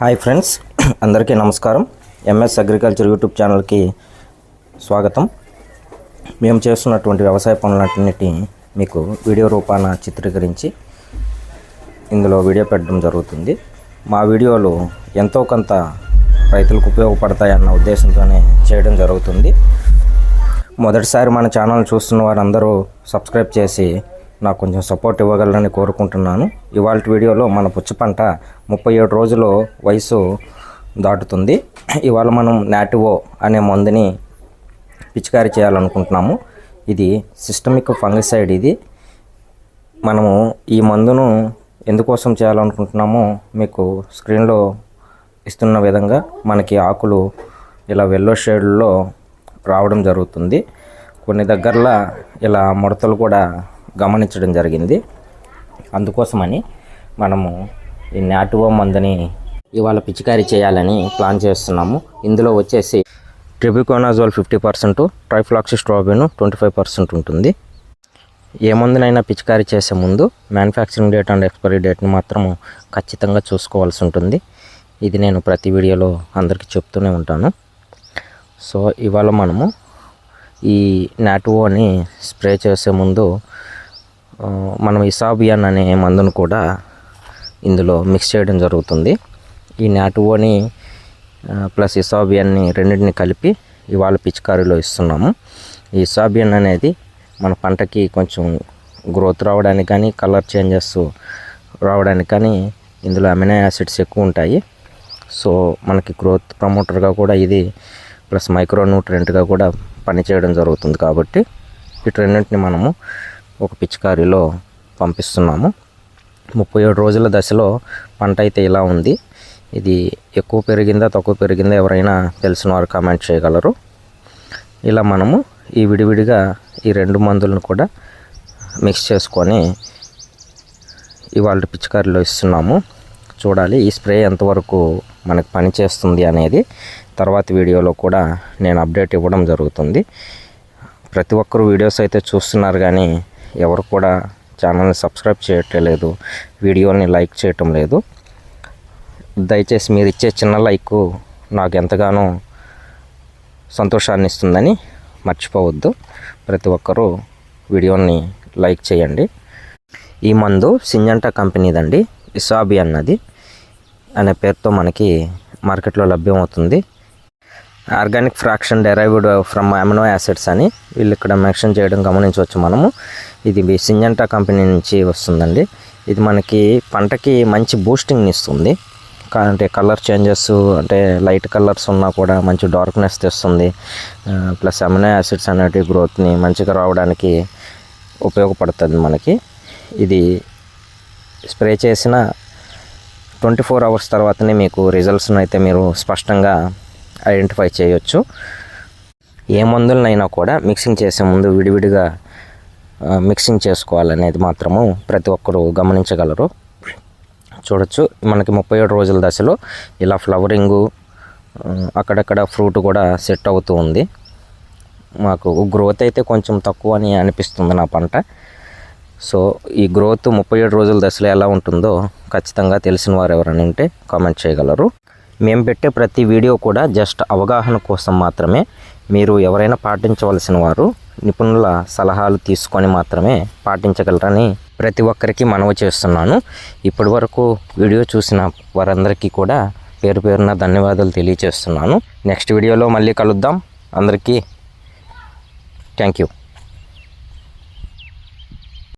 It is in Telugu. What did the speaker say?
హాయ్ ఫ్రెండ్స్ అందరికీ నమస్కారం. ఎంఎస్ అగ్రికల్చర్ యూట్యూబ్ ఛానల్కి స్వాగతం. మేము చేస్తున్నటువంటి వ్యవసాయ పనులన్నిటి మీకు వీడియో రూపాన చిత్రీకరించి ఇందులో వీడియో పెట్టడం జరుగుతుంది. మా వీడియోలు ఎంతో కొంత రైతులకు ఉపయోగపడతాయన్న ఉద్దేశంతోనే చేయడం జరుగుతుంది. మొదటిసారి మన ఛానల్ చూస్తున్న వారందరూ సబ్స్క్రైబ్ చేసి నాకు కొంచెం సపోర్ట్ ఇవ్వగలరని కోరుకుంటున్నాను. ఇవాళ వీడియోలో మన పుచ్చ పంట ముప్పై ఏడు రోజులు వయసు దాటుతుంది. ఇవాళ మనం నాటివో అనే మందుని పిచికారీ చేయాలనుకుంటున్నాము. ఇది సిస్టమిక్ ఫంగిసైడ్ ఇది. మనము ఈ మందును ఎందుకోసం చేయాలనుకుంటున్నామో మీకు స్క్రీన్లో ఇస్తున్న విధంగా మనకి ఆకులు ఇలా వెల్లో షేడ్లో రావడం జరుగుతుంది. కొన్ని దగ్గరలో ఇలా ముడతలు కూడా గమనించడం జరిగింది. అందుకోసమని మనము ఈ నాటువో మందుని ఇవాళ పిచికారీ చేయాలని ప్లాన్ చేస్తున్నాము. ఇందులో వచ్చేసి tebuconazole fifty percent trifloxystrobin twenty five percent ఉంటుంది. ఏ మందునైనా పిచికారీ చేసే ముందు మ్యానుఫ్యాక్చరింగ్ డేట్ అండ్ ఎక్స్పైరీ డేట్ని మాత్రం ఖచ్చితంగా చూసుకోవాల్సి ఉంటుంది. ఇది నేను ప్రతి వీడియోలో అందరికీ చెప్తూనే ఉంటాను. సో ఇవాళ మనము ఈ నాటువోని స్ప్రే చేసే ముందు మనం ఇసాబియాన్ అనే మందును కూడా ఇందులో మిక్స్ చేయడం జరుగుతుంది. ఈ నాటువోని ప్లస్ ఇసాబియాన్ని రెండింటిని కలిపి ఇవాళ పిచికారీలో ఇస్తున్నాము. ఈ ఇసాబియన్ అనేది మన పంటకి కొంచెం గ్రోత్ రావడానికి కానీ కలర్ చేంజెస్ రావడానికి కానీ ఇందులో అమినో యాసిడ్స్ ఎక్కువ ఉంటాయి. సో మనకి గ్రోత్ ప్రమోటర్గా కూడా ఇది ప్లస్ మైక్రో న్యూట్రెంట్గా కూడా పనిచేయడం జరుగుతుంది కాబట్టి వీటన్నింటిని మనము ఒక పిచికారీలో పంపిస్తున్నాము. ముప్పై ఏడు రోజుల దశలో పంట అయితే ఇలా ఉంది. ఇది ఎక్కువ పెరిగిందా తక్కువ పెరిగిందా ఎవరైనా తెలిసిన వారు కామెంట్ చేయగలరు. ఇలా మనము ఈ విడివిడిగా ఈ రెండు మందులను కూడా మిక్స్ చేసుకొని ఇవాళ పిచికారీలో ఇస్తున్నాము. చూడాలి ఈ స్ప్రే ఎంతవరకు మనకు పనిచేస్తుంది అనేది. తర్వాత వీడియోలో కూడా నేను అప్డేట్ ఇవ్వడం జరుగుతుంది. ప్రతి ఒక్కరు వీడియోస్ అయితే చూస్తున్నారు కానీ ఎవరు కూడా ఛానల్ని సబ్స్క్రైబ్ చేయట్లేదు వీడియోని లైక్ చేయటం లేదు. దయచేసి మీరు ఇచ్చే చిన్న లైక్ నాకు ఎంతగానో సంతోషాన్ని ఇస్తుందని మర్చిపోవద్దు. ప్రతి ఒక్కరూ వీడియోని లైక్ చేయండి. ఈ మందు సింజంటా కంపెనీదండి ఇసాబి అన్నది. అనే పేరుతో మనకి మార్కెట్లో లభ్యమవుతుంది. Organic fraction derived from amino acids అని వీళ్ళు ఇక్కడ మెన్షన్ చేయడం గమనించవచ్చు మనము. ఇది సింజంటా కంపెనీ నుంచి వస్తుందండి. ఇది మనకి పంటకి మంచి బూస్టింగ్ని ఇస్తుంది. అంటే కలర్ చేంజెస్ అంటే లైట్ కలర్స్ ఉన్నా కూడా మంచి డార్క్నెస్ తెస్తుంది. ప్లస్ అమినో యాసిడ్స్ అనేటివి గ్రోత్ని మంచిగా రావడానికి ఉపయోగపడుతుంది మనకి. ఇది స్ప్రే చేసిన ట్వంటీ ఫోర్ అవర్స్ తర్వాతనే మీకు రిజల్ట్స్ని అయితే మీరు స్పష్టంగా ఐడెంటిఫై చేయొచ్చు. ఏ మందులనైనా కూడా మిక్సింగ్ చేసే ముందు విడివిడిగా మిక్సింగ్ చేసుకోవాలనేది మాత్రము ప్రతి ఒక్కరూ గమనించగలరు. చూడొచ్చు మనకి ముప్పై ఏడు రోజుల దశలో ఇలా ఫ్లవరింగు అక్కడక్కడ ఫ్రూట్ కూడా సెట్ అవుతూ ఉంది. మాకు గ్రోత్ అయితే కొంచెం తక్కువ అని అనిపిస్తుంది నా పంట. సో ఈ గ్రోత్ ముప్పై ఏడు రోజుల దశలో ఎలా ఉంటుందో ఖచ్చితంగా తెలిసిన వారు ఎవరైనా ఉంటే కామెంట్ చేయగలరు. మేము పెట్టే ప్రతి వీడియో కూడా జస్ట్ అవగాహన కోసం మాత్రమే. మీరు ఎవరైనా పాటించవలసిన వారు నిపుణుల సలహాలు తీసుకొని మాత్రమే పాటించగలరని ప్రతి ఒక్కరికి మనవి చేస్తున్నాను. ఇప్పటి వరకు వీడియో చూసిన వారందరికీ కూడా పేరు పేరున ధన్యవాదాలు తెలియజేస్తున్నాను. నెక్స్ట్ వీడియోలో మళ్ళీ కలుద్దాం. అందరికీ థ్యాంక్ యూ.